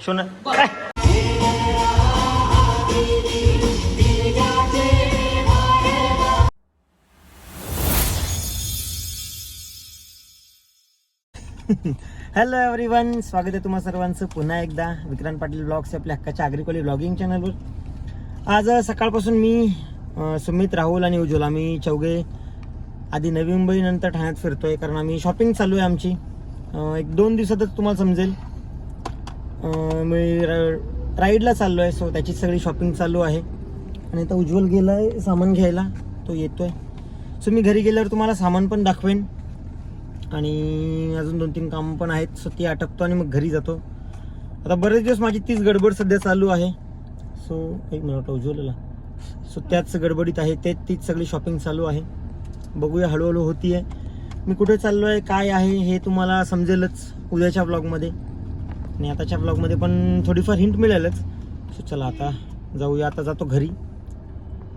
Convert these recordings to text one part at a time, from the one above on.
Shown काय? Hello everyone स्वागत आहे तुम्हा सर्वांचं. पुन्हा एकदा विक्रांत पाटील ब्लॉग्स आपल्या हक्काच्या आग्रिकोली ब्लॉगिंग चॅनलवर आज सकाळपासून मी सुमित राहुल आणि उज्ज्वल आम्ही चौघे आधी नवी मुंबई नंतर ठाण्यात फिरतोय कारण आम्ही शॉपिंग चालू आहे आमची. एक दोन दिवसातच तुम्हाला समजेल. मी र- राईडला चाललो आहे सो त्याची सगळी शॉपिंग चालू आहे. आणि आता उज्ज्वल गेला आहे सामान घ्यायला तो येतो आहे सो मी घरी गेल्यावर तुम्हाला सामान पण दाखवेन. आणि अजून दोन तीन कामं पण आहेत सो ती आटपतो आणि मग घरी जातो. आता बरेच दिवस माझी तीच गडबड सध्या चालू आहे. सो एक मिनिट उज्ज्वलला. सो त्याच गडबडीत आहे ते तीच सगळी शॉपिंग चालू आहे. बघूया हळूहळू होती आहे मी कुठे चाललो आहे काय आहे हे तुम्हाला समजेलच उद्याच्या ब्लॉगमध्ये आणि आताच्या ब्लॉगमध्ये पण थोडीफार हिंट मिळेलच. सो चला आता जाऊया आता जातो घरी.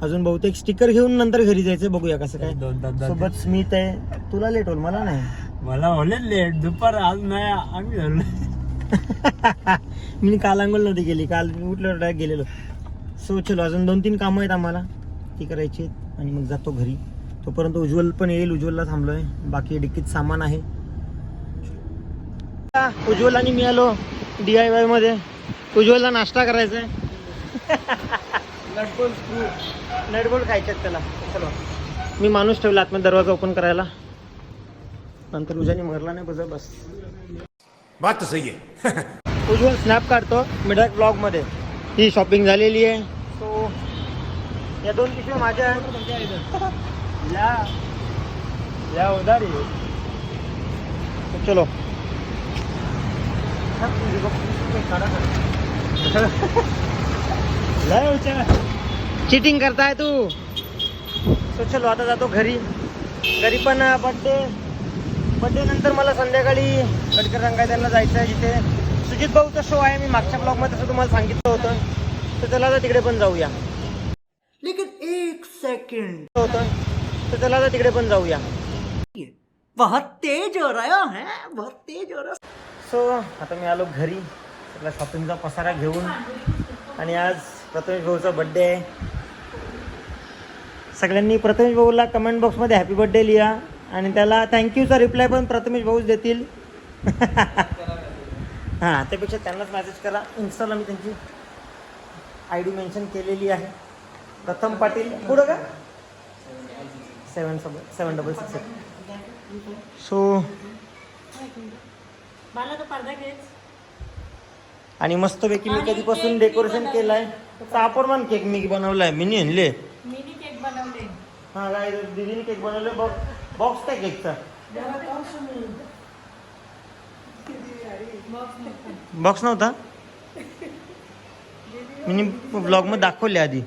अजून बहुतेक स्टिकर घेऊन नंतर घरी जायचं बघूया कसं काय. सोबत स्मित आहे. तुला लेट होईल मला नाही. मला होले लेट दुपार आज नाही आम्ही मी काल आंघोळ नव्हती गेली काल उठल्यावर डायरेक्ट गेलेलो. सो चलो अजून दोन तीन कामं आहेत आम्हाला. ती करायची आहेत. आणि मग जातो घरी. तोपर्यंत उज्ज्वल पण येईल. उज्ज्वलला थांबलोय. बाकी डिक्कीत सामान आहे. उज्ज्वल आणि मी आलो डी आय वायमध्ये. उज्ज्वलला नाश्ता करायचा आहे नटबोल्ट खायच्यात त्याला. चलो. मी माणूस ठेवला आतमध्ये दरवाजा ओपन करायला. नंतर उज्याने मरला नाही बस बस. बात सही है उज्ज्वल स्नॅप काढतो मिडल ब्लॉगमध्ये. ही शॉपिंग झालेली आहे. सो या दोन पिशव्या माझ्या आहेत. या. चलो चिटिंग करताय तू. सो चलो आता जातो घरी. घरी पण बड्डे बड्डे नंतर मला संध्याकाळी गडकर रंगायला जायचं आहे जिथे. सुजित भाऊचा शो आहे मी मागच्या ब्लॉगमध्ये तसं तुम्हाला सांगितलं होतं. तर चला आता तिकडे पण जाऊया. लेकिन एक सेकंड होतं. तर चला आता तिकडे पण जाऊया. बहुत तेज हो रहा है बहुत तेज हो। रहा सो आता मी आलो घरी. सगळा शॉपिंगचा पसारा घेऊन. आणि आज प्रथमेश भाऊचा बड्डे आहे. सगळ्यांनी प्रथमेश भाऊला कमेंट बॉक्समध्ये हॅपी बड्डे लिहा. आणि त्याला थँक्यूचा रिप्लाय पण प्रथमेश भाऊच देतील. हां त्यापेक्षा त्यांनाच मेसेज करा. इन्स्टाला मी त्यांची आय डी मेन्शन केलेली आहे. प्रथम पाटील पुढं का सेवन सब सेवन डबल सिक्स सो आणि मस्तपैकी मी कधीपासून डेकोरेशन केलंय चापरमान केक मी बनवलाय मी आणले मिनी केक बनवले हा काय दीदीने केक बनवले बॉक्स बॉक्स काय केकचा बॉक्स नव्हता मी ब्लॉगमध्ये दाखवले आधी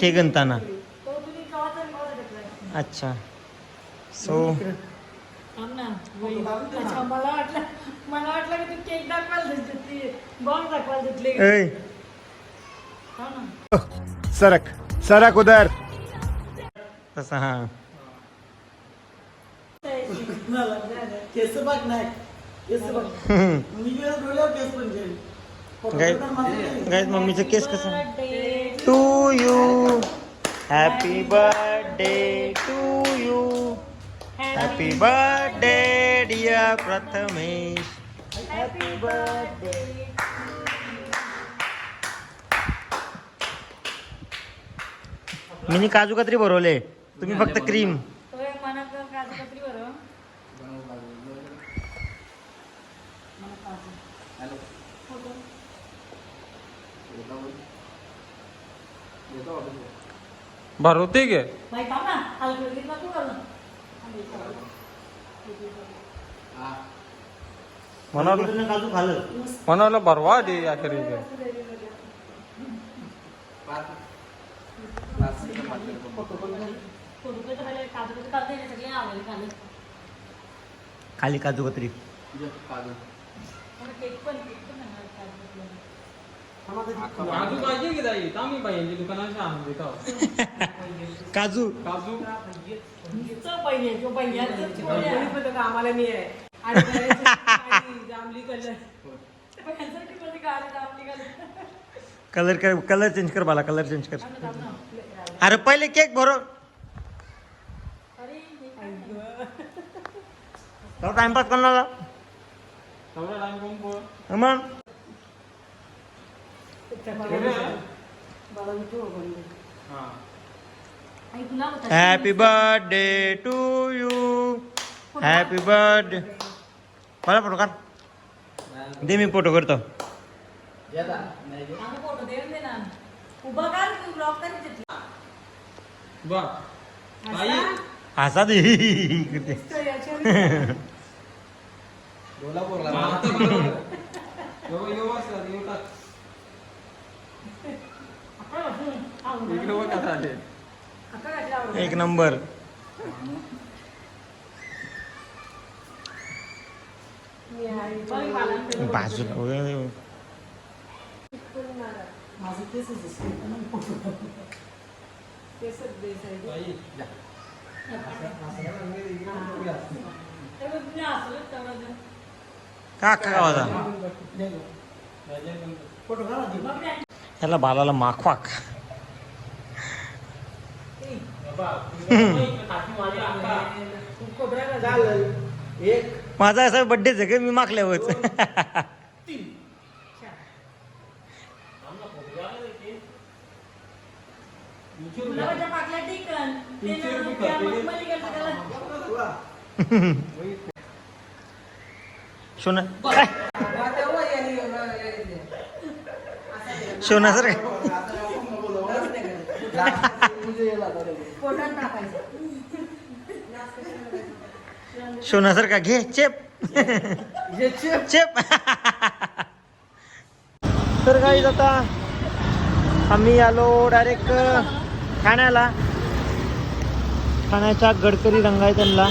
केक आणताना तो तुम्ही कवाचा कवाचा घेतलाय अच्छा सो ना अच्छा मला वाटलं मला वाटलं की तू केक दाखवायला घेतली बॉम्ब दाखवायला घेतले ऐ. हो ना. सरक सरक उधर. तसा हा. केस बघ नाही केस बघ मी गेलो डोळ्यावर केस पण जाईल गाय गाय मम्मीचं केस कसं? To you happy birthday to you happy birthday dear Prathamesh happy birthday मी काजू कतरी भरवले. तुम्ही फक्त क्रीम भरवते गे म्हणाल काजू खाल्लं? म्हणाला भरवा दे आवडले खाली खाली काजू कतरी. मला केक पण केक पण नाही काजू कतरी काजू पाहिजे की ताई आम्ही पाहिजे दुकानाचे आणून देतो काजू काजू आम्हाला आहे जांभली कलर कर कलर चेंज कर मला कलर चेंज कर. अरे पहिले केक भरो? टाइमपास करणार मग मला विठू बोलले. हा ऐक ना, मग happy birthday to you happy birthday मला फोटो काढ. दे मी फोटो करतो. आम्ही फोटो देऊन दे गावाचा फोटो काढा दे. बघ ना. त्याला बालाला माखवाक तू खोबऱ्याला जा. चालेल एक माझा असा बड्डेच आहे का? मी मागल्यावर गुलाबाच्या शोना सोना काय? सोना सर पोटात टाकायचं. सोना सर का घे चेप. चेप. तर काही आता आम्ही आलो डायरेक्ट ठाण्याला. ठाण्याच्या गडकरी रंगायतनला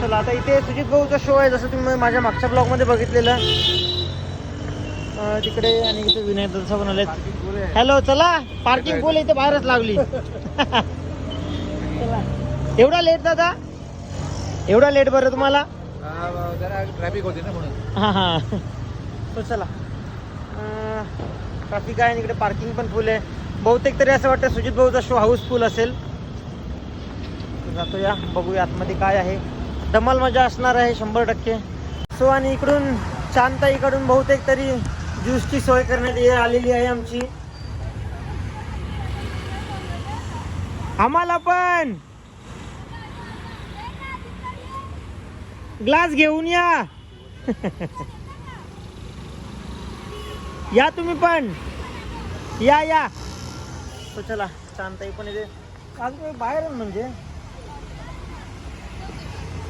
चला आता इथे सुजित भाऊचा शो आहे जसं तुम्ही माझ्या मागच्या ब्लॉगमध्ये बघितलेलं. अं, तिकडे आणि इथे विनय दत्ता पण आलेत हॅलो चला पार्किंग फुल इथे बाहेरच लागली. चला. एवढा लेट दादा? एवढा लेट बरं तुम्हाला? जरा ट्रॅफिक होते ना म्हणून. हां हां. तो चला. ट्रॅफिक आहे आणि इकडे पार्किंग पण फुल आहे. बहुतेक तरी असं वाटतं सुजित भाऊचा शो हाऊसफुल असेल. जातो या बघूया आतमध्ये काय आहे. धमाल मजा असणार आहे शंभर टक्के. सो आणि इकडून शांताईकडून बहुतेक तरी ज्यूसची सोय करण्यात आलेली आहे आमची. आम्हाला पण. ग्लास घेऊन या. या तुम्ही पण. या या. तो चला शांताई पण इथे. आज काही बाहेर म्हणजे.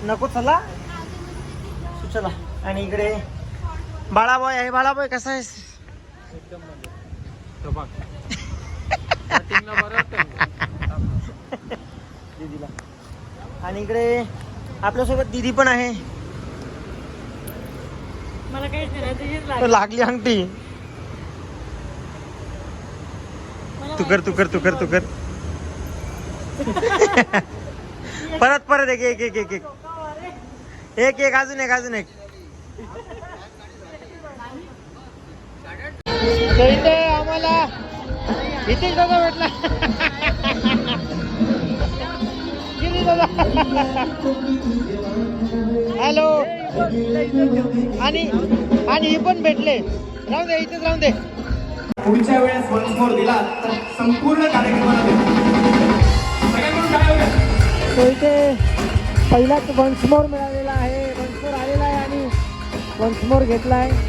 नको चला. चला आणि इकडे बाळाबाई आहे बाळाबाई कसा आहेस? आणि इकडे आपल्यासोबत दीदी पण आहे. मला तो लागली. अंगठी. मला तू कर तू कर तू कर तू कर. परत परत एक एक एक एक एक. एक एक अजून एक अजून एक. तर इथे आम्हाला इथेच दादा भेटला किती दादा हॅलो. आणि आणि ही पण भेटले. राहून दे इथेच राहून दे. पुढच्या वेळेस वन्स मोर दिला तर संपूर्ण कार्यक्रमाला तो इथे पहिलाच वन्समोर मिळालेला आहे. वन्समोर आलेला आहे आणि वन्समोर घेतला आहे.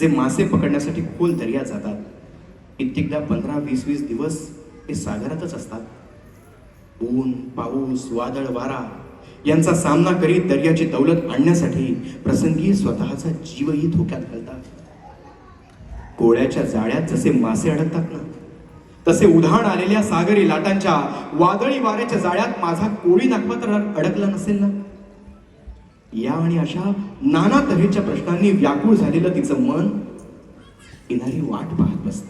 जे मासे पकडण्यासाठी खोल दर्या जातात. कित्येकदा पंधरा वीस वीस दिवस ते सागरातच असतात. ऊन पाऊस वादळ वारा यांचा सामना करीत दर्याची दौलत आणण्यासाठी प्रसंगी स्वतःचा जीवही धोक्यात घालतात. कोळ्याच्या जाळ्यात जसे मासे अडकतात ना तसे उधाण आलेल्या सागरी लाटांच्या वादळी वाऱ्याच्या जाळ्यात माझा कोळी नागपत्र अडकला नसेल ना? या आणि अशा नाना तऱ्हेच्या प्रश्नांनी व्याकुळ झालेलं तिचं मन येणारी वाट पाहत बसत.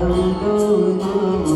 আমি তোমার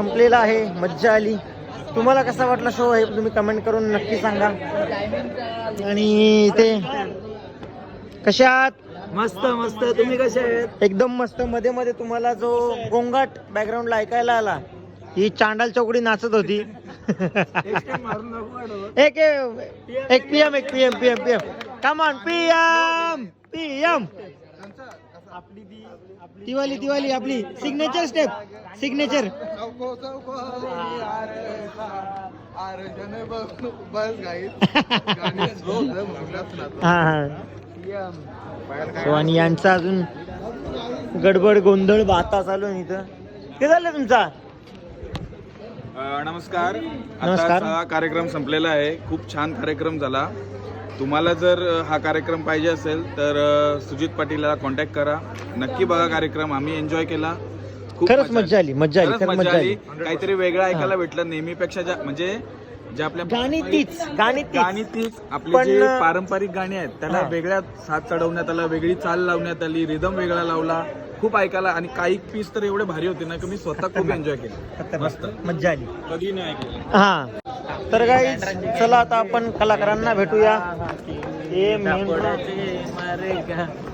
संपलेला आहे मज्जा आली. तुम्हाला कसा वाटला शो हे तुम्ही कमेंट करून नक्की सांगा. आणि ते कशा आहात? मस्त मस्त. तुम्ही कसे आहेत? एकदम मस्त. मध्ये मध्ये तुम्हाला जो गोंगाट बॅकग्राऊंडला ऐकायला आला ही चांडाल चौकडी नाचत होती. एक एक पीएम एक PM PM PM come on PM PM आपली दिवाळी दिवाळी आपली सिग्नेचर स्टेप सिग्नेचर हा हा. आणि यांचा अजून गडबड गोंधळ बाता चालू आहे इथं. ते झालं तुमचा? नमस्कार. नमस्कार. हा कार्यक्रम संपलेला आहे. खूप छान कार्यक्रम झाला. तुम्हाला जर हा कार्यक्रम पाहिजे असेल तर सुजित पाटीलला कॉन्टॅक्ट करा. नक्की बघा कार्यक्रम आम्ही एन्जॉय केला. खूप खरंच मज्जा आली, मज्जा आली, खरंच मज्जा आली. काहीतरी वेगळं ऐकायला भेटलं नेहमीपेक्षा ज्या म्हणजे जे आपल्या गाणी तीच गाणी गाणी तीच तीच आपली पण, जी पारंपरिक गाणी आहेत त्याला हा. वेगळ्या साथ चढवण्यात आलं वेगळी चाल लावण्यात आली रिदम वेगळा लावला खूप ऐकायला आणि काही पीस तर एवढे भारी होते ना की मी स्वतः खूप एन्जॉय केलं. मस्त. मज्जा आली. कधी नाही ऐकलं हा. तर काही चला आता आपण कलाकारांना भेटूया. हे मेंढरा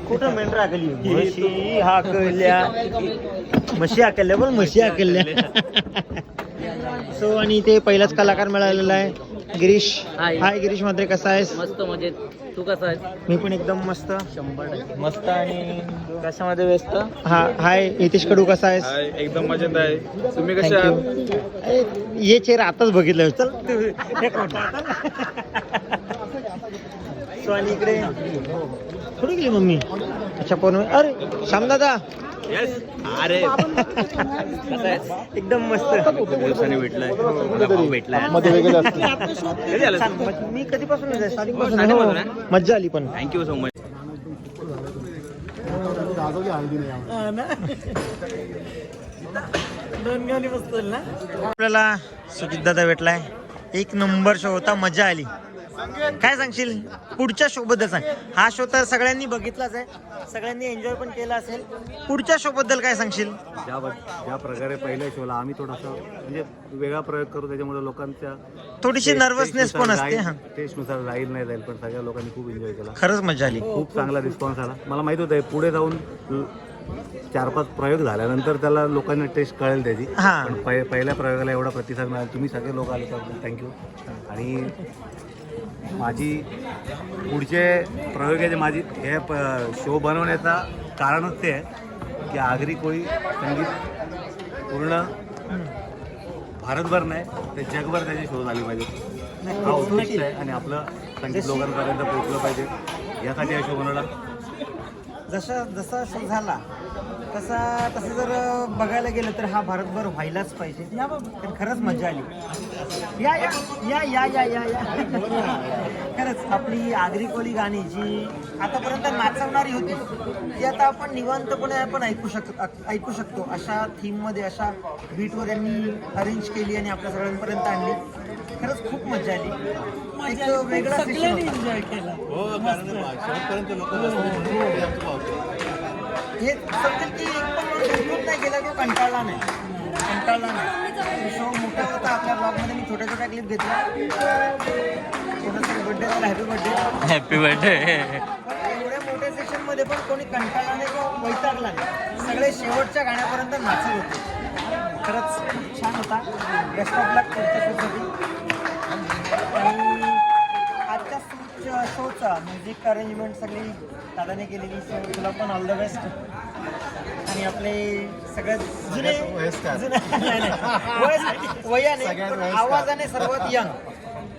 कुठं मेंढरा हाकली म्हशी हाकल्या. म्हशी हाकल्या पण म्हशी हाकल्या. सो आणि ते पहिलाच कलाकार मिळालेला आहे. गिरीश. हाय. हाय गिरीश मात्रे कसा आहेस? मस्त मजेत. तू कसा आहेस? मी पण एकदम मस्त. मस्त आणि कशामध्ये व्यस्त? हा हाय नितीश कडू कसा आहेस? हाय एकदम मजेत आहे. तुम्ही कसे आहात? थँक्यू ये चेहरा आताच बघितलं. चल तू सो आणि इकडे. कुठे गेली मम्मी. अच्छा फोन अरे श्यामदादा. अरे. एकदम मस्त. दिवसाने भेटलाय. भेटलाय. छान. मग मी कधीपासून स्टार्टिंगपासून. हो. मज्जा आली पण. थँक्यू सो मच आपल्याला सुजित दादा भेटलाय. एक नंबर शो होता मजा आली. काय सांगशील? पुढच्या शो बद्दल सांग. हा शो तर सगळ्यांनी बघितलाच आहे. सगळ्यांनी एन्जॉय पण केला असेल. पुढच्या शो बद्दल काय सांगशील? ज्या ज्या प्रकारे पहिल्या शोला आम्ही थोडासा म्हणजे वेगळा प्रयोग करू त्याच्यामुळे लोकांच्या थोडीशी नर्वसनेस पण असते हा. टेस्टनुसार राहील नाही जाईल पण सगळ्या लोकांनी खूप एन्जॉय केला. खरंच मजा आली. खूप चांगला रिस्पॉन्स आला. मला माहीत होतं पुढे जाऊन चार पाच प्रयोग झाल्यानंतर त्याला लोकांना टेस्ट कळेल त्याची. पण पहि- पहिल्या प्रयोगाला एवढा प्रतिसाद मिळाला. तुम्ही सगळे लोक आले तर थँक्यू. आणि माझी पुढचे प्रयोगाचे माझी हे शो बनवण्याचा कारणच ते आहे की आगरी कोळी संगीत पूर्ण भारतभर नाही तर जगभर त्याची शो झाली पाहिजे. हा उद्दिष्ट आहे आणि आपलं संगीत लोकांपर्यंत पोहोचलं पाहिजे. यासाठी हा शो बनवला. जसा जसा शो झाला तसा तसं जर बघायला गेलं तर हा भारतभर व्हायलाच पाहिजे. तर खरंच मजा आली. या या या या या या. या खरंच आपली आगरी कोळी गाणी जी आतापर्यंत नाचवणारी होती ती आता आपण निवांतपणे आपण ऐकू शक ऐकू शकतो. अशा थीममध्ये अशा बीटवर यांनी अरेंज केली आणि आपल्या सगळ्यांपर्यंत आणली. खरंच खूप मजा आली. एक वेगळा. एन्जॉय केला. हे समजेल की एक पण नाही गेला किंवा कंटाळला नाही. कंटाळला नाही. शो मोठा होता आपल्या ब्लॉगमध्ये मी छोट्या छोट्या क्लिप घेतल्या. बर्थडे झाला हॅपी बर्थडे हॅपी बर्थडे एवढ्या मोठ्या सेशनमध्ये पण कोणी कंटाळला नाही किंवा वैतागला नाही. सगळे शेवटच्या गाण्यापर्यंत नाचत होते. खरंच खूप छान होता. बेस्ट ऑफ लक पुढच्या शोसाठी आणि आजच्या शो शोचा म्युझिक अरेंजमेंट सगळी दादाने केलेली सो तुला पण ऑल द बेस्ट आणि आपले सगळ्यात जुने जुने नाही, नाही. वयस- वयाने पण आवाजाने सर्वात यंग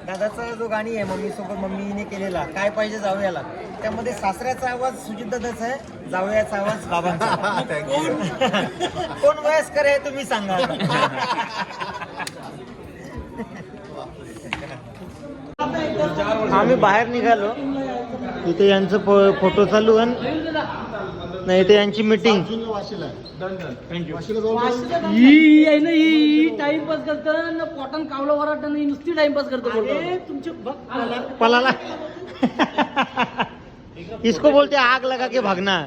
दादाचा जो गाणी आहे मम्मी सोबत मम्मीने केलेला काय पाहिजे जाऊयाला त्यामध्ये सासऱ्याचा आवाज सुजित दादाचा आहे जाऊयाचा आवाज बाबांचा. कोण वयस्कर आहे तुम्ही सांगा. आम्ही बाहेर निघालो. इथे यांचं फ- फोटो चालू आहे नाही इथे यांची मीटिंग. ही आहे ना ही टाइमपास करत ना कॉटन कावलं वराट नाही नुसती टाइमपास करतो तुमचे पलाला. इसको बोलते आग लगा के भागना